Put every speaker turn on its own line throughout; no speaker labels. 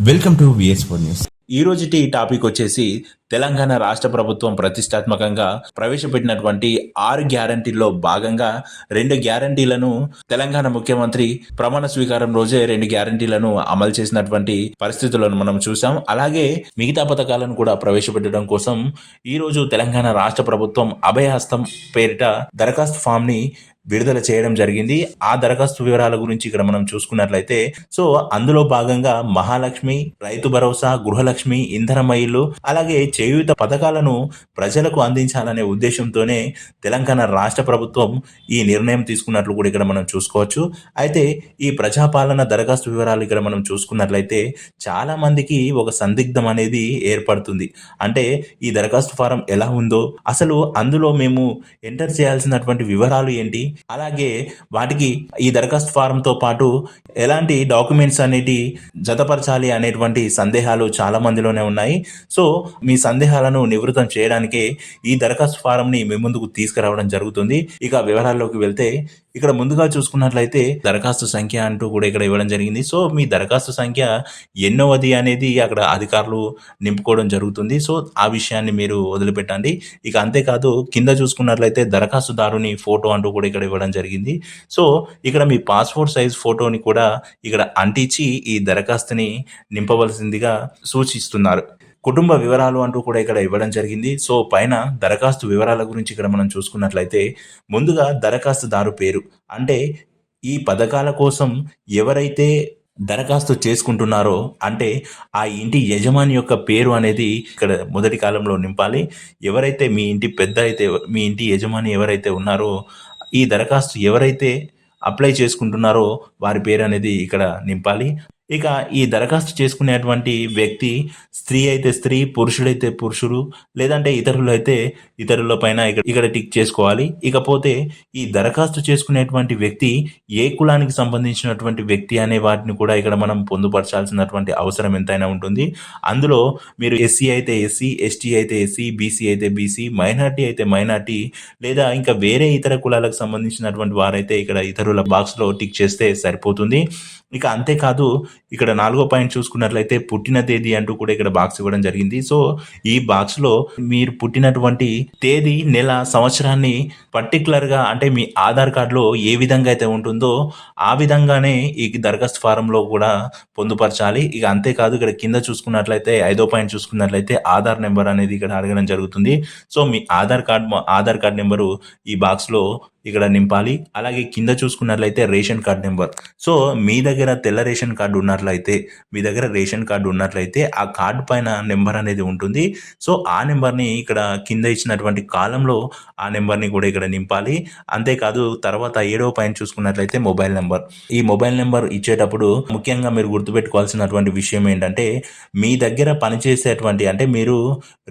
Welcome to VS four news ఈ topic వచ్చేసి తెలంగాణ రాష్ట్ర ప్రభుత్వం ప్రతిష్టాత్మకంగా ప్రవేశపెట్టినటువంటి ఆరు గ్యారంటీల్లో భాగంగా రెండు గ్యారంటీలను తెలంగాణ ముఖ్యమంత్రి ప్రమాణ స్వీకారం రోజే రెండు గ్యారంటీలను అమలు చేసినటువంటి పరిస్థితులను మనం చూసాం అలాగే మిగతా పథకాలను కూడా ప్రవేశపెట్టడం కోసం ఈ రోజు తెలంగాణ రాష్ట్ర ప్రభుత్వం అభయహస్తం పేరిట దరఖాస్తు ఫామ్ని విడుదల చేయడం జరిగింది. ఆ దరఖాస్తు వివరాల గురించి ఇక్కడ మనం చూసుకున్నట్లయితే సో అందులో భాగంగా మహాలక్ష్మి రైతు భరోసా గృహలక్ష్మి ఇంధన ఇల్లు అలాగే చేయూత పథకాలను ప్రజలకు అందించాలనే ఉద్దేశంతోనే తెలంగాణ రాష్ట్ర ప్రభుత్వం ఈ నిర్ణయం తీసుకున్నట్లు కూడా ఇక్కడ మనం చూసుకోవచ్చు. అయితే ఈ ప్రజాపాలన దరఖాస్తు వివరాలు ఇక్కడ మనం చూసుకున్నట్లయితే చాలా మందికి ఒక సందిగ్ధం అనేది ఏర్పడుతుంది. అంటే ఈ దరఖాస్తు ఫారం ఎలా ఉందో అసలు అందులో మేము ఎంటర్ చేయాల్సినటువంటి వివరాలు ఏంటి అలాగే వాటికి ఈ దరఖాస్తు ఫారంతో పాటు ఎలాంటి డాక్యుమెంట్స్ అనేటి జతపరచాలి అనేటువంటి సందేహాలు చాలా మందిలోనే ఉన్నాయి. సో మీ సందేహాలను నివృత్తం చేయడానికే ఈ దరఖాస్తు ఫారంని మీ ముందుకు తీసుకురావడం జరుగుతుంది. ఇక వివరాల్లోకి వెళ్తే ఇక్కడ ముందుగా చూసుకున్నట్లయితే దరఖాస్తు సంఖ్య అంటూ కూడా ఇక్కడ ఇవ్వడం జరిగింది. సో మీ దరఖాస్తు సంఖ్య ఎన్నోవది అనేది అక్కడ అధికారులు నింపుకోవడం జరుగుతుంది. సో ఆ విషయాన్ని మీరు వదిలిపెట్టండి. ఇక అంతేకాదు కింద చూసుకున్నట్లయితే దరఖాస్తుదారుని ఫోటో అంటూ కూడా ఇక్కడ ఇవ్వడం జరిగింది. సో ఇక్కడ మీ పాస్పోర్ట్ సైజ్ ఫోటోని కూడా ఇక్కడ అంటించి ఈ దరఖాస్తుని నింపవలసిందిగా సూచిస్తున్నారు. కుటుంబ వివరాలు అంటూ కూడా ఇక్కడ ఇవ్వడం జరిగింది. సో పైన దరఖాస్తు వివరాల గురించి ఇక్కడ మనం చూసుకున్నట్లయితే ముందుగా దరఖాస్తుదారు పేరు. అంటే ఈ పథకాల కోసం ఎవరైతే దరఖాస్తు చేసుకుంటున్నారో అంటే ఆ ఇంటి యజమాని యొక్క పేరు అనేది ఇక్కడ మొదటి కాలంలో నింపాలి. ఎవరైతే మీ ఇంటి పెద్ద అయితే మీ ఇంటి యజమాని ఎవరైతే ఉన్నారో ఈ దరఖాస్తు ఎవరైతే అప్లై చేసుకుంటున్నారో వారి పేరు అనేది ఇక్కడ నింపాలి. ఇక ఈ దరఖాస్తు చేసుకునేటువంటి వ్యక్తి స్త్రీ అయితే స్త్రీ పురుషుడైతే పురుషుడు లేదంటే ఇతరులు అయితే ఇతరుల పైన ఇక్కడ ఇక్కడ టిక్ చేసుకోవాలి. ఇకపోతే ఈ దరఖాస్తు చేసుకునేటువంటి వ్యక్తి ఏ కులానికి సంబంధించినటువంటి వ్యక్తి అనే వాటిని కూడా ఇక్కడ మనం పొందుపరచాల్సినటువంటి అవసరం ఎంతైనా ఉంటుంది. అందులో మీరు ఎస్సీ అయితే ఎస్సీ ఎస్టీ అయితే ఎస్సీ బీసీ అయితే బీసీ మైనార్టీ అయితే మైనార్టీ లేదా ఇంకా వేరే ఇతర కులాలకు సంబంధించినటువంటి వారైతే ఇక్కడ ఇతరుల బాక్స్లో టిక్ చేస్తే సరిపోతుంది. ఇక అంతేకాదు ఇక్కడ నాలుగో పాయింట్ చూసుకున్నట్లయితే పుట్టిన తేదీ అంటూ కూడా ఇక్కడ బాక్స్ ఇవ్వడం జరిగింది. సో ఈ బాక్స్లో మీరు పుట్టినటువంటి తేదీ నెల సంవత్సరాన్ని పర్టికులర్గా అంటే మీ ఆధార్ కార్డులో ఏ విధంగా అయితే ఉంటుందో ఆ విధంగానే ఈ దరఖాస్తు ఫారంలో కూడా పొందుపరచాలి. ఇక అంతేకాదు ఇక్కడ కింద చూసుకున్నట్లయితే ఐదో పాయింట్ చూసుకున్నట్లయితే ఆధార్ నెంబర్ అనేది ఇక్కడ అడగడం జరుగుతుంది. సో మీ Aadhaar card Aadhaar card number ఈ బాక్స్లో ఇక్కడ నింపాలి. అలాగే కింద చూసుకున్నట్లయితే రేషన్ కార్డ్ నెంబర్. సో మీ దగ్గర తెల్ల రేషన్ కార్డు ఉన్నట్లయితే మీ దగ్గర రేషన్ కార్డు ఉన్నట్లయితే ఆ కార్డు పైన నెంబర్ అనేది ఉంటుంది. సో ఆ నెంబర్ని ఇక్కడ కింద ఇచ్చినటువంటి కాలంలో ఆ నెంబర్ని కూడా ఇక్కడ నింపాలి. అంతేకాదు తర్వాత ఏడవ పైన చూసుకున్నట్లయితే మొబైల్ నెంబర్. ఈ మొబైల్ నెంబర్ ఇచ్చేటప్పుడు ముఖ్యంగా మీరు గుర్తుపెట్టుకోవాల్సినటువంటి విషయం ఏంటంటే మీ దగ్గర పనిచేసేటువంటి అంటే మీరు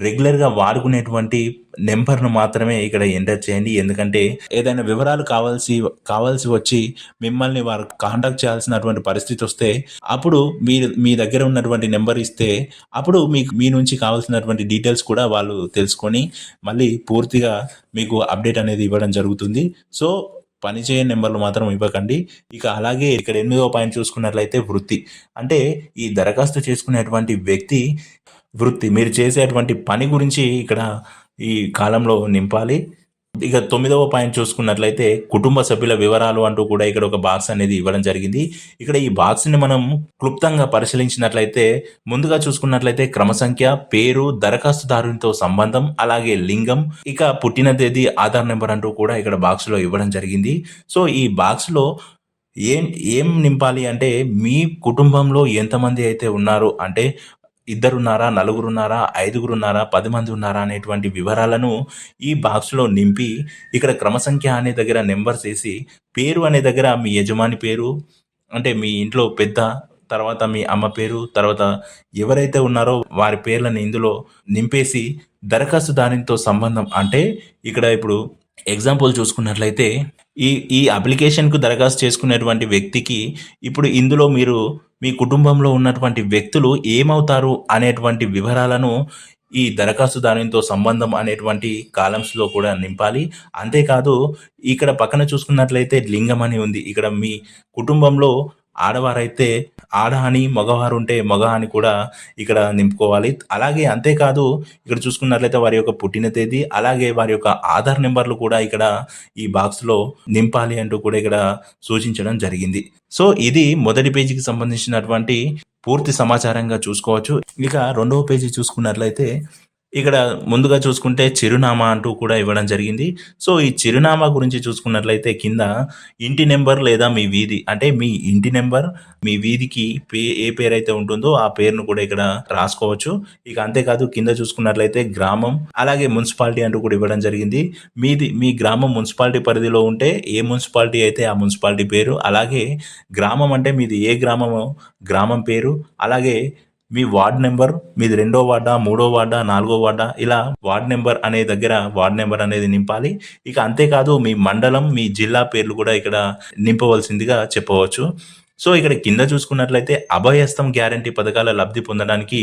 రెగ్యులర్గా వాడుకునేటువంటి నెంబర్ను మాత్రమే ఇక్కడ ఎంటర్ చేయండి. ఎందుకంటే ఏదైనా వివరాలు కావాల్సి కావాల్సి వచ్చి మిమ్మల్ని వారు కాంటాక్ట్ చేయాల్సినటువంటి పరిస్థితి వస్తే అప్పుడు మీరు మీ దగ్గర ఉన్నటువంటి నెంబర్ ఇస్తే అప్పుడు మీకు మీ నుంచి కావాల్సినటువంటి డీటెయిల్స్ కూడా వాళ్ళు తెలుసుకొని మళ్ళీ పూర్తిగా మీకు అప్డేట్ అనేది ఇవ్వడం జరుగుతుంది. సో పనిచేయని నెంబర్లు మాత్రం ఇవ్వకండి. ఇక అలాగే ఇక్కడ ఎనిమిదవ పాయింట్ చూసుకున్నట్లయితే వృత్తి. అంటే ఈ దరఖాస్తు చేసుకునేటువంటి వ్యక్తి వృత్తి మీరు చేసేటువంటి పని గురించి ఇక్కడ ఈ కాలంలో నింపాలి. ఇక తొమ్మిదవ పాయింట్ చూసుకున్నట్లయితే కుటుంబ సభ్యుల వివరాలు అంటూ కూడా ఇక్కడ ఒక బాక్స్ అనేది ఇవ్వడం జరిగింది. ఇక్కడ ఈ బాక్స్ని మనం క్లుప్తంగా పరిశీలించినట్లయితే ముందుగా చూసుకున్నట్లయితే క్రమ సంఖ్య పేరు దరఖాస్తుదారునితో సంబంధం అలాగే లింగం ఇక పుట్టిన తేదీ ఆధార్ నెంబర్ అంటూ కూడా ఇక్కడ బాక్స్లో ఇవ్వడం జరిగింది. సో ఈ బాక్స్లో ఏం ఏం నింపాలి అంటే మీ కుటుంబంలో ఎంతమంది అయితే ఉన్నారో అంటే ఇద్దరున్నారా నలుగురున్నారా ఐదుగురున్నారా పది మంది ఉన్నారా అనేటువంటి వివరాలను ఈ బాక్స్లో నింపి ఇక్కడ క్రమ సంఖ్య అనే దగ్గర నెంబర్స్ వేసి పేరు అనే దగ్గర మీ యజమాని పేరు అంటే మీ ఇంట్లో పెద్ద తర్వాత మీ అమ్మ పేరు తర్వాత ఎవరైతే ఉన్నారో వారి పేర్లను ఇందులో నింపేసి దరఖాస్తు దానితో సంబంధం అంటే ఇక్కడ ఇప్పుడు ఎగ్జాంపుల్ చూసుకున్నట్లయితే ఈ ఈ అప్లికేషన్కు దరఖాస్తు చేసుకునేటువంటి వ్యక్తికి ఇప్పుడు ఇందులో మీరు మీ కుటుంబంలో ఉన్నటువంటి వ్యక్తులు ఏమవుతారు అనేటువంటి వివరాలను ఈ దరఖాస్తుదారునితో సంబంధం అనేటువంటి కాలమ్స్‌లో కూడా నింపాలి. అంతేకాదు ఇక్కడ పక్కన చూసుకున్నట్లయితే లింగం అని ఉంది. ఇక్కడ మీ కుటుంబంలో ఆడవారైతే ఆడ అని, మగవారు ఉంటే మగ అని కూడా ఇక్కడ నింపుకోవాలి. అలాగే అంతేకాదు ఇక్కడ చూసుకున్నట్లయితే వారి యొక్క పుట్టిన తేదీ, అలాగే వారి యొక్క ఆధార్ నెంబర్లు కూడా ఇక్కడ ఈ బాక్స్‌లో నింపాలి అంటూ కూడా ఇక్కడ సూచించడం జరిగింది. సో, ఇది మొదటి పేజీకి సంబంధించినటువంటి పూర్తి సమాచారంగా చూసుకోవచ్చు. ఇక రెండవ పేజీ చూసుకున్నట్లయితే ఇక్కడ ముందుగా చూసుకుంటే చిరునామా అంటూ కూడా ఇవ్వడం జరిగింది. సో, ఈ చిరునామా గురించి చూసుకున్నట్లయితే కింద ఇంటి నెంబర్ లేదా మీ వీధి అంటే మీ ఇంటి నెంబర్ మీ వీధికి పే ఏ పేరు అయితే ఉంటుందో ఆ పేరును కూడా ఇక్కడ రాసుకోవచ్చు. ఇక అంతేకాదు కింద చూసుకున్నట్లయితే గ్రామం, అలాగే మున్సిపాలిటీ అంటూ కూడా ఇవ్వడం జరిగింది. మీది మీ గ్రామం మున్సిపాలిటీ పరిధిలో ఉంటే ఏ మున్సిపాలిటీ అయితే ఆ మున్సిపాలిటీ పేరు, అలాగే గ్రామం అంటే మీది ఏ గ్రామమో గ్రామం పేరు, అలాగే మీ వార్డ్ నెంబర్ మీది రెండో వార్డా, మూడో వార్డా, నాలుగో వార్డా ఇలా వార్డ్ నెంబర్ అనే దగ్గర వార్డ్ నెంబర్ అనేది నింపాలి. ఇక అంతేకాదు మీ మండలం, మీ జిల్లా పేర్లు కూడా ఇక్కడ నింపవలసిందిగా చెప్పవచ్చు. సో, ఇక్కడ కింద చూసుకున్నట్లయితే అభయస్తం గ్యారంటీ పథకాల లబ్ధి పొందడానికి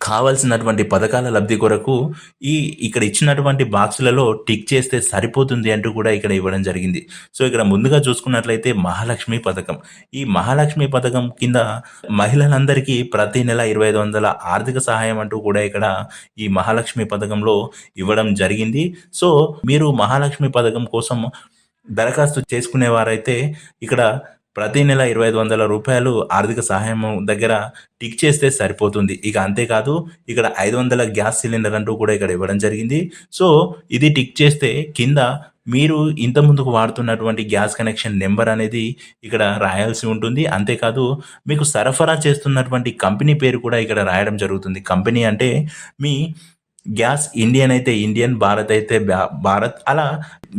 కావాల్సినటువంటి పథకాల లబ్ధి కొరకు ఈ ఇక్కడ ఇచ్చినటువంటి బాక్సులలో టిక్ చేస్తే సరిపోతుంది అంటూ కూడా ఇక్కడ ఇవ్వడం జరిగింది. సో, ఇక్కడ ముందుగా చూసుకున్నట్లయితే మహాలక్ష్మి పథకం. ఈ మహాలక్ష్మి పథకం కింద మహిళలందరికీ ప్రతి నెల 2500 ఆర్థిక సహాయం అంటూ కూడా ఇక్కడ ఈ మహాలక్ష్మి పథకంలో ఇవ్వడం జరిగింది. సో, మీరు మహాలక్ష్మి పథకం కోసం దరఖాస్తు చేసుకునేవారైతే ఇక్కడ ప్రతి నెల ఇరవై ఐదు వందల రూపాయలు ఆర్థిక సహాయం దగ్గర టిక్ చేస్తే సరిపోతుంది. ఇక అంతేకాదు ఇక్కడ 500 గ్యాస్ సిలిండర్ అంటూ కూడా ఇక్కడ ఇవ్వడం జరిగింది. సో, ఇది టిక్ చేస్తే కింద మీరు ఇంత ముందుకు వాడుతున్నటువంటి గ్యాస్ కనెక్షన్ నెంబర్ అనేది ఇక్కడ రాయాల్సి ఉంటుంది. అంతేకాదు మీకు సరఫరా చేస్తున్నటువంటి కంపెనీ పేరు కూడా ఇక్కడ రాయడం జరుగుతుంది. కంపెనీ అంటే మీ గ్యాస్ ఇండియన్ అయితే ఇండియన్, భారత్ అయితే భారత్ అలా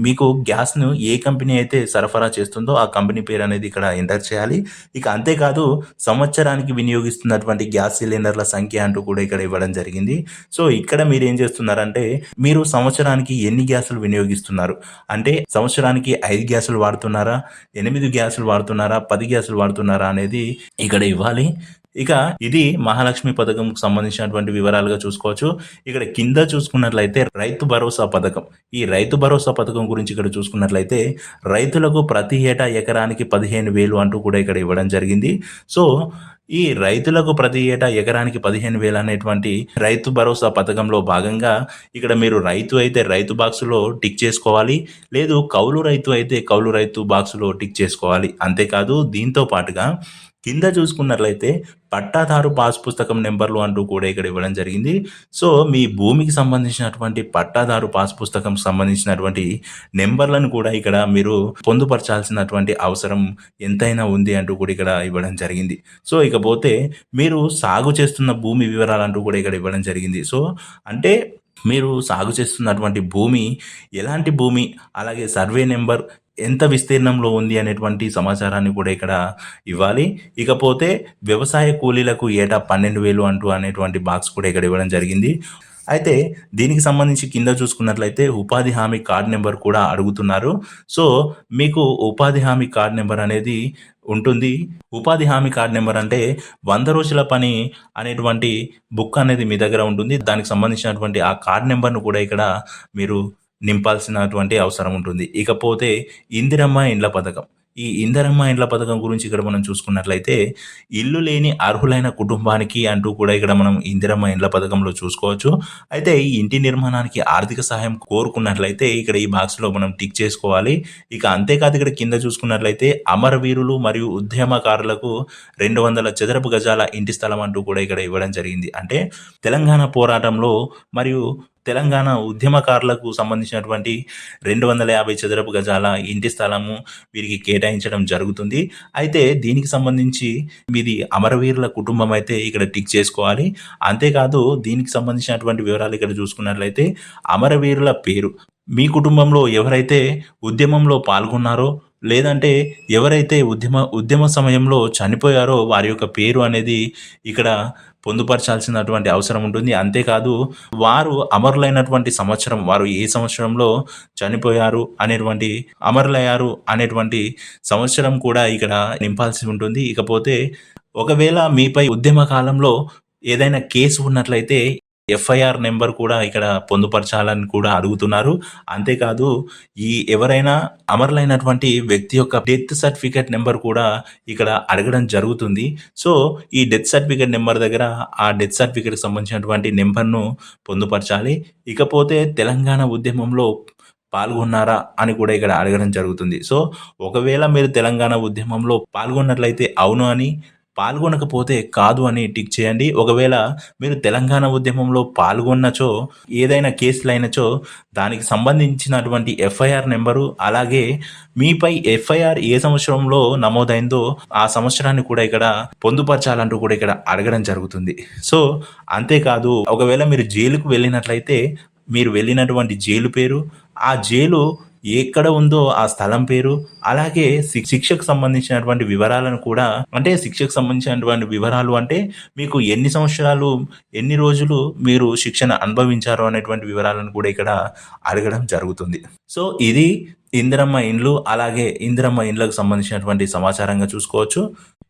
మీకు గ్యాస్‌ను ఏ కంపెనీ అయితే సరఫరా చేస్తుందో ఆ కంపెనీ పేరు అనేది ఇక్కడ ఎంటర్ చేయాలి. ఇక అంతేకాదు సంవత్సరానికి వినియోగిస్తున్నటువంటి గ్యాస్ సిలిండర్ల సంఖ్య అంటూ కూడా ఇక్కడ ఇవ్వడం జరిగింది. సో, ఇక్కడ మీరు ఏం చేస్తున్నారంటే మీరు సంవత్సరానికి ఎన్ని గ్యాసులు వినియోగిస్తున్నారు? అంటే సంవత్సరానికి ఐదు గ్యాసులు వాడుతున్నారా? ఎనిమిది గ్యాసులు వాడుతున్నారా? పది గ్యాసులు వాడుతున్నారా? అనేది ఇక్కడ ఇవ్వాలి. ఇక ఇది మహాలక్ష్మి పథకంకు సంబంధించినటువంటి వివరాలుగా చూసుకోవచ్చు. ఇక్కడ కింద చూసుకున్నట్లయితే రైతు భరోసా పథకం. ఈ రైతు భరోసా పథకం గురించి ఇక్కడ చూసుకున్నట్లయితే రైతులకు ప్రతి ఏటా ఎకరానికి 15,000 అంటూ కూడా ఇక్కడ ఇవ్వడం జరిగింది. సో, ఈ రైతులకు ప్రతి ఏటా ఎకరానికి 15,000 అనేటువంటి రైతు భరోసా పథకంలో భాగంగా ఇక్కడ మీరు రైతు అయితే రైతు బాక్సులో టిక్ చేసుకోవాలి. లేదు కౌలు రైతు అయితే కౌలు రైతు బాక్స్‌లో టిక్ చేసుకోవాలి. అంతేకాదు దీంతో పాటుగా కింద చూసుకున్నట్లయితే పట్టాదారు పాస్ పుస్తకం నెంబర్లు అంటూ కూడా ఇక్కడ ఇవ్వడం జరిగింది. సో, మీ భూమికి సంబంధించినటువంటి పట్టాదారు పాస్ పుస్తకం సంబంధించినటువంటి నెంబర్లను కూడా ఇక్కడ మీరు పొందుపరచాల్సినటువంటి అవసరం ఎంతైనా ఉంది అంటూ కూడా ఇక్కడ ఇవ్వడం జరిగింది. సో, ఇకపోతే మీరు సాగు చేస్తున్న భూమి వివరాలు అంటూ కూడా ఇక్కడ ఇవ్వడం జరిగింది. సో, అంటే మీరు సాగు చేస్తున్నటువంటి భూమి ఎలాంటి భూమి, అలాగే సర్వే నెంబర్ ఎంత విస్తీర్ణంలో ఉంది అనేటువంటి సమాచారాన్ని కూడా ఇక్కడ ఇవ్వాలి. ఇకపోతే వ్యవసాయ కూలీలకు ఏటా 12,000 అంటూ అనేటువంటి బాక్స్ కూడా ఇక్కడ ఇవ్వడం జరిగింది. అయితే దీనికి సంబంధించి కింద చూసుకున్నట్లయితే ఉపాధి హామీ కార్డ్ నెంబర్ కూడా అడుగుతున్నారు. సో, మీకు ఉపాధి హామీ కార్డ్ నెంబర్ అనేది ఉంటుంది. ఉపాధి హామీ కార్డ్ నెంబర్ అంటే వంద రోజుల పని అనేటువంటి బుక్ అనేది మీ దగ్గర ఉంటుంది. దానికి సంబంధించినటువంటి ఆ కార్డ్ నెంబర్ను కూడా ఇక్కడ మీరు నింపాల్సినటువంటి అవసరం ఉంటుంది. ఇకపోతే ఇందిరమ్మ ఇండ్ల పథకం. ఈ ఇందరమ్మ ఇండ్ల పథకం గురించి ఇక్కడ మనం చూసుకున్నట్లయితే ఇల్లు లేని అర్హులైన కుటుంబానికి అంటూ కూడా ఇక్కడ మనం ఇందిరమ్మ ఇండ్ల పథకంలో చూసుకోవచ్చు. అయితే ఈ ఇంటి నిర్మాణానికి ఆర్థిక సహాయం కోరుకున్నట్లయితే ఇక్కడ ఈ బాక్స్‌లో మనం టిక్ చేసుకోవాలి. ఇక అంతేకాదు ఇక్కడ కింద చూసుకున్నట్లయితే అమరవీరులు మరియు ఉద్యమకారులకు 200 చదరపు గజాల ఇంటి స్థలం అంటూ కూడా ఇక్కడ ఇవ్వడం జరిగింది. అంటే తెలంగాణ పోరాటంలో మరియు తెలంగాణ ఉద్యమకారులకు సంబంధించినటువంటి 250 చదరపు గజాల ఇంటి స్థలము వీరికి కేటాయించడం జరుగుతుంది. అయితే దీనికి సంబంధించి మీది అమరవీరుల కుటుంబం అయితే ఇక్కడ టిక్ చేసుకోవాలి. అంతేకాదు దీనికి సంబంధించినటువంటి వివరాలు ఇక్కడ చూసుకున్నట్లయితే అమరవీరుల పేరు. మీ కుటుంబంలో ఎవరైతే ఉద్యమంలో పాల్గొన్నారో లేదంటే ఎవరైతే ఉద్యమ ఉద్యమ సమయంలో చనిపోయారో వారి యొక్క పేరు అనేది ఇక్కడ పొందుపరచాల్సినటువంటి అవసరం ఉంటుంది. అంతేకాదు వారు అమరులైనటువంటి సంవత్సరం, వారు ఏ సంవత్సరంలో చనిపోయారు అనేటువంటి అమరులయ్యారు అనేటువంటి సంవత్సరం కూడా ఇక్కడ నింపాల్సి ఉంటుంది. ఇకపోతే ఒకవేళ మీపై ఉద్యమ కాలంలో ఏదైనా కేసు ఉన్నట్లయితే ఎఫ్ఐఆర్ నెంబర్ కూడా ఇక్కడ పొందుపరచాలని కూడా అడుగుతున్నారు. అంతేకాదు ఈ ఎవరైనా అమరులైనటువంటి వ్యక్తి యొక్క డెత్ సర్టిఫికేట్ నెంబర్ కూడా ఇక్కడ అడగడం జరుగుతుంది. సో ఈ డెత్ సర్టిఫికేట్ నెంబర్ దగ్గర ఆ డెత్ సర్టిఫికేట్ సంబంధించినటువంటి నెంబర్ను పొందుపరచాలి. ఇకపోతే తెలంగాణ ఉద్యమంలో పాల్గొన్నారా అని కూడా ఇక్కడ అడగడం జరుగుతుంది. సో ఒకవేళ మీరు తెలంగాణ ఉద్యమంలో పాల్గొన్నట్లయితే అవును అని పాల్గొనకపోతే కాదు అని టిక్ చేయండి. ఒకవేళ మీరు తెలంగాణ ఉద్యమంలో పాల్గొన్నచో ఏదైనా కేసులు అయినచో దానికి సంబంధించినటువంటి ఎఫ్ఐఆర్ నెంబరు అలాగే మీపై ఎఫ్ఐఆర్ ఏ సంవత్సరంలో నమోదైందో ఆ సంవత్సరాన్ని కూడా ఇక్కడ పొందుపరచాలంటూ కూడా ఇక్కడ అడగడం జరుగుతుంది. సో అంతేకాదు ఒకవేళ మీరు జైలుకు వెళ్ళినట్లయితే మీరు వెళ్ళినటువంటి జైలు పేరు ఆ జైలు ఎక్కడ ఉందో ఆ స్థలం పేరు అలాగే శిక్షకు సంబంధించినటువంటి వివరాలను కూడా అంటే శిక్షకు సంబంధించినటువంటి వివరాలు అంటే మీకు ఎన్ని సంవత్సరాలు ఎన్ని రోజులు మీరు శిక్షణ అనుభవించారు అనేటువంటి వివరాలను కూడా ఇక్కడ అడగడం జరుగుతుంది. సో ఇది ఇందిరమ్మ ఇండ్లు అలాగే ఇందిరమ్మ ఇండ్లకు సంబంధించినటువంటి సమాచారంగా చూసుకోవచ్చు.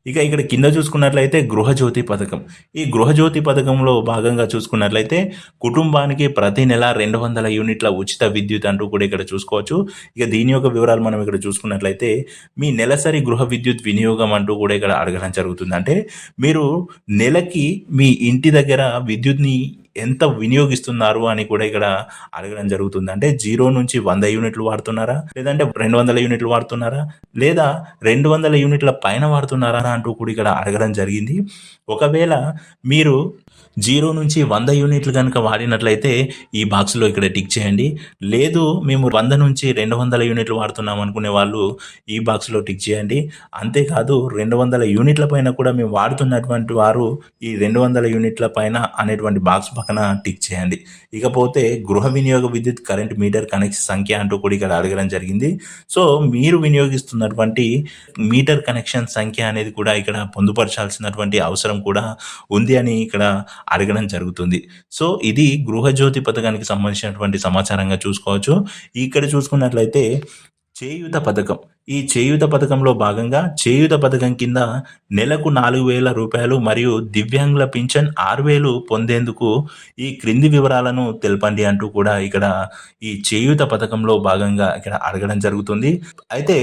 ఇక ఇక్కడ కింద చూసుకున్నట్లయితే గృహజ్యోతి పథకం. ఈ గృహజ్యోతి పథకంలో భాగంగా చూసుకున్నట్లయితే కుటుంబానికి ప్రతి నెల రెండు వందల యూనిట్ల ఉచిత విద్యుత్ అంటూ కూడా ఇక్కడ చూసుకోవచ్చు. ఇక దీని యొక్క వివరాలు మనం ఇక్కడ చూసుకున్నట్లయితే మీ నెలసరి గృహ విద్యుత్ వినియోగం అంటూ కూడా ఇక్కడ అడగడం జరుగుతుంది అంటే మీరు నెలకి మీ ఇంటి దగ్గర విద్యుత్ని ఎంత వినియోగిస్తున్నారు అని కూడా ఇక్కడ అడగడం జరుగుతుంది. అంటే జీరో నుంచి వంద యూనిట్లు వాడుతున్నారా? లేదంటే రెండు వందల యూనిట్లు వాడుతున్నారా? లేదా రెండు వందల యూనిట్ల పైన వాడుతున్నారా అంటూ కూడా ఇక్కడ అడగడం జరిగింది. ఒకవేళ మీరు జీరో నుంచి వంద యూనిట్లు కనుక వాడినట్లయితే ఈ బాక్స్లో ఇక్కడ టిక్ చేయండి. లేదు మేము వంద నుంచి రెండు వందల యూనిట్లు వాడుతున్నాం అనుకునే వాళ్ళు ఈ బాక్స్లో టిక్ చేయండి. అంతేకాదు రెండు వందల యూనిట్ల పైన కూడా మేము వాడుతున్నటువంటి వారు ఈ రెండు వందల యూనిట్ల పైన అనేటువంటి బాక్స్ పక్కన టిక్ చేయండి. ఇకపోతే గృహ వినియోగ విద్యుత్ కరెంట్ మీటర్ కనెక్షన్ సంఖ్య అంటూ కూడా ఇక్కడ అడగడం జరిగింది. సో మీరు వినియోగిస్తున్నటువంటి మీటర్ కనెక్షన్ సంఖ్య అనేది కూడా ఇక్కడ పొందుపరచాల్సినటువంటి అవసరం కూడా ఉంది అని ఇక్కడ అడగడం జరుగుతుంది. సో ఇది గృహజ్యోతి పథకానికి సంబంధించినటువంటి సమాచారంగా చూసుకోవచ్చు. ఇక్కడ చూసుకున్నట్లయితే చేయూత పథకం. ఈ చేయూత పథకంలో భాగంగా చేయూత పథకం కింద నెలకు నాలుగు వేల రూపాయలు మరియు దివ్యాంగుల పింఛన్ ఆరు వేలు పొందేందుకు ఈ క్రింది వివరాలను తెలపండి అంటూ కూడా ఇక్కడ ఈ చేయూత పథకంలో భాగంగా ఇక్కడ అడగడం జరుగుతుంది. అయితే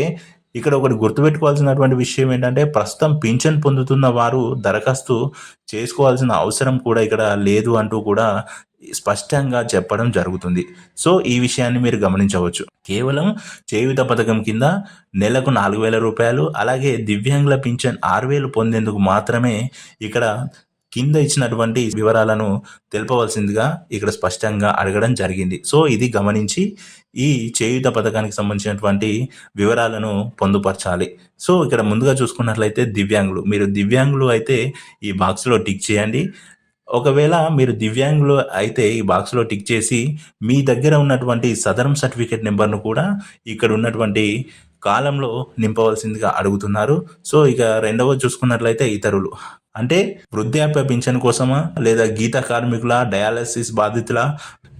ఇక్కడ ఒకటి గుర్తుపెట్టుకోవాల్సినటువంటి విషయం ఏంటంటే ప్రస్తుతం పింఛన్ పొందుతున్న వారు దరఖాస్తు చేసుకోవాల్సిన అవసరం కూడా ఇక్కడ లేదు అంటూ కూడా స్పష్టంగా చెప్పడం జరుగుతుంది. సో ఈ విషయాన్ని మీరు గమనించవచ్చు. కేవలం చేయుత పథకం కింద నెలకు నాలుగు వేల రూపాయలు అలాగే దివ్యాంగుల పింఛన్ ఆరు వేలు పొందేందుకు మాత్రమే ఇక్కడ కింద ఇచ్చినటువంటి వివరాలను తెలుపవలసిందిగా ఇక్కడ స్పష్టంగా అడగడం జరిగింది. సో ఇది గమనించి ఈ చేయుత పథకానికి సంబంధించినటువంటి వివరాలను పొందుపరచాలి. సో ఇక్కడ ముందుగా చూసుకున్నట్లయితే దివ్యాంగులు. మీరు దివ్యాంగులు అయితే ఈ బాక్స్లో టిక్ చేయండి. ఒకవేళ మీరు దివ్యాంగులు అయితే ఈ బాక్స్లో టిక్ చేసి మీ దగ్గర ఉన్నటువంటి సదరం సర్టిఫికేట్ నెంబర్ను కూడా ఇక్కడ ఉన్నటువంటి కాలంలో నింపవలసిందిగా అడుగుతున్నారు. సో ఇక రెండవ చూసుకున్నట్లయితే ఇతరులు. అంటే వృద్ధాప్య పింఛన్ కోసమా లేదా గీత కార్మికుల డయాలసిస్ బాధితుల?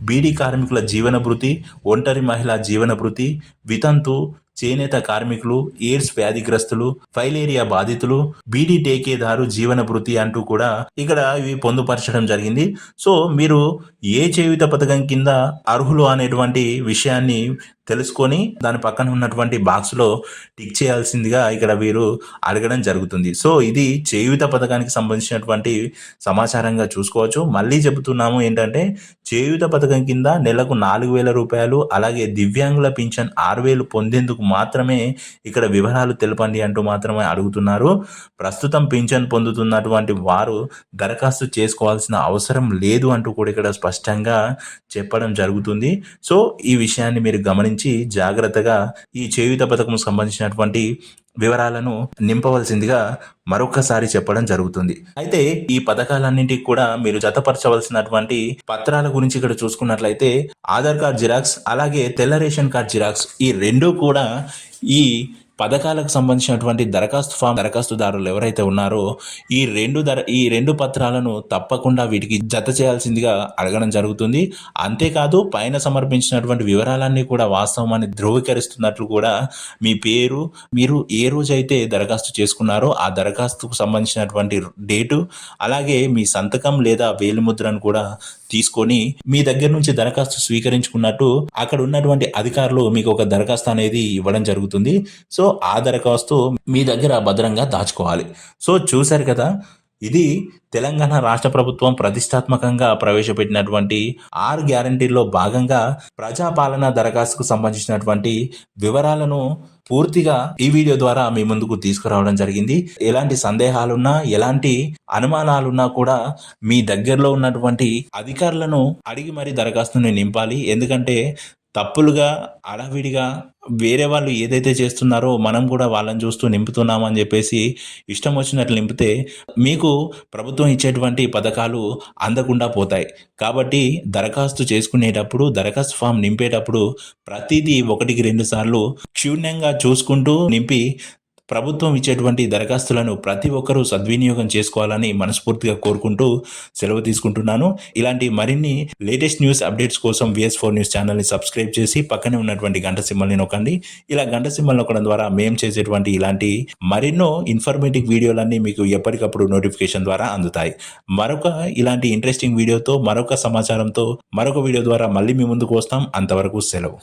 బీడీ కార్మికుల జీవన భృతి ఒంటరి మహిళా జీవన భృతి వితంతు చేనేత కార్మికులు ఎయిడ్స్ వ్యాధిగ్రస్తులు ఫైలేరియా బాధితులు బీడీ టేకేదారు జీవన భృతి అంటూ కూడా ఇక్కడ ఇవి పొందుపరచడం జరిగింది. సో మీరు ఏ చేయుత పథకం కింద అర్హులు అనేటువంటి విషయాన్ని తెలుసుకొని దాని పక్కన ఉన్నటువంటి బాక్స్లో టిక్ చేయాల్సిందిగా ఇక్కడ వీరు అడగడం జరుగుతుంది. సో ఇది చేయుత పథకానికి సంబంధించినటువంటి సమాచారంగా చూసుకోవచ్చు. మళ్ళీ చెబుతున్నాము ఏంటంటే చేయుత పథకం కింద నెలకు నాలుగు వేల రూపాయలు అలాగే దివ్యాంగుల పింఛన్ ఆరు వేలు పొందేందుకు మాత్రమే ఇక్కడ వివరాలు తెలపండి అంటూ మాత్రమే అడుగుతున్నారు. ప్రస్తుతం పింఛన్ పొందుతున్నటువంటి వారు దరఖాస్తు చేసుకోవాల్సిన అవసరం లేదు అంటూ కూడా ఇక్కడ స్పష్టంగా చెప్పడం జరుగుతుంది. సో ఈ విషయాన్ని మీరు గమనించి జాగ్రత్తగా ఈ చేయుత పథకం సంబంధించినటువంటి వివరాలను నింపవలసిందిగా మరొకసారి చెప్పడం జరుగుతుంది. అయితే ఈ పథకాలన్నింటికి కూడా మీరు జతపరచవలసినటువంటి పత్రాల గురించి ఇక్కడ చూసుకున్నట్లయితే ఆధార్ కార్డ్ జిరాక్స్ అలాగే తెల్ల రేషన్ కార్డ్ జిరాక్స్ ఈ రెండు కూడా ఈ పథకాలకు సంబంధించినటువంటి దరఖాస్తు ఫామ్ దరఖాస్తుదారులు ఎవరైతే ఉన్నారో ఈ రెండు దర ఈ రెండు పత్రాలను తప్పకుండా వీటికి జత చేయాల్సిందిగా అడగడం జరుగుతుంది. అంతేకాదు పైన సమర్పించినటువంటి వివరాలన్నీ కూడా వాస్తవం ధృవీకరిస్తున్నట్లు కూడా మీ పేరు మీరు ఏ రోజైతే దరఖాస్తు చేసుకున్నారో ఆ దరఖాస్తుకు సంబంధించినటువంటి డేటు అలాగే మీ సంతకం లేదా వేలిముద్రను కూడా తీసుకొని మీ దగ్గర నుంచి దరఖాస్తు స్వీకరించుకున్నట్టు అక్కడ ఉన్నటువంటి అధికారులు మీకు ఒక దరఖాస్తు అనేది ఇవ్వడం జరుగుతుంది. సో సో ఆ దరఖాస్తు మీ దగ్గర భద్రంగా దాచుకోవాలి. సో చూశారు కదా ఇది తెలంగాణ రాష్ట్ర ప్రభుత్వం ప్రతిష్టాత్మకంగా ప్రవేశపెట్టినటువంటి ఆరు గ్యారంటీల్లో భాగంగా ప్రజాపాలన దరఖాస్తుకు సంబంధించినటువంటి వివరాలను పూర్తిగా ఈ వీడియో ద్వారా మీ ముందుకు తీసుకురావడం జరిగింది. ఎలాంటి సందేహాలున్నా ఎలాంటి అనుమానాలున్నా కూడా మీ దగ్గరలో ఉన్నటువంటి అధికారులను అడిగి మరి దరఖాస్తుని నింపాలి. ఎందుకంటే తప్పులుగా అడవిడిగా వేరే వాళ్ళు ఏదైతే చేస్తున్నారో మనం కూడా వాళ్ళని చూస్తూ నింపుతున్నాం అని చెప్పేసి ఇష్టం వచ్చినట్లు నింపితే మీకు ప్రభుత్వం ఇచ్చేటువంటి పథకాలు అందకుండా పోతాయి. కాబట్టి దరఖాస్తు చేసుకునేటప్పుడు దరఖాస్తు ఫామ్ నింపేటప్పుడు ప్రతిదీ ఒకటికి రెండు సార్లు క్షుణ్ణంగా చూసుకుంటూ నింపి ప్రభుత్వం ఇచ్చేటువంటి దరఖాస్తులను ప్రతి ఒక్కరూ సద్వినియోగం చేసుకోవాలని మనస్ఫూర్తిగా కోరుకుంటూ సెలవు తీసుకుంటున్నాను. ఇలాంటి మరిన్ని లేటెస్ట్ న్యూస్ అప్డేట్స్ కోసం విఎస్ ఫోర్ న్యూస్ ఛానల్ని సబ్స్క్రైబ్ చేసి పక్కనే ఉన్నటువంటి గంట సింబల్ని నొక్కండి. ఇలా గంట సింబల్ నొక్కడం ద్వారా మేము చేసేటువంటి ఇలాంటి మరెన్నో ఇన్ఫర్మేటివ్ వీడియోలన్నీ మీకు ఎప్పటికప్పుడు నోటిఫికేషన్ ద్వారా అందుతాయి. మరొక ఇలాంటి ఇంట్రెస్టింగ్ వీడియోతో మరొక సమాచారంతో మరొక వీడియో ద్వారా మళ్ళీ మీ ముందుకు వస్తాం. అంతవరకు సెలవు.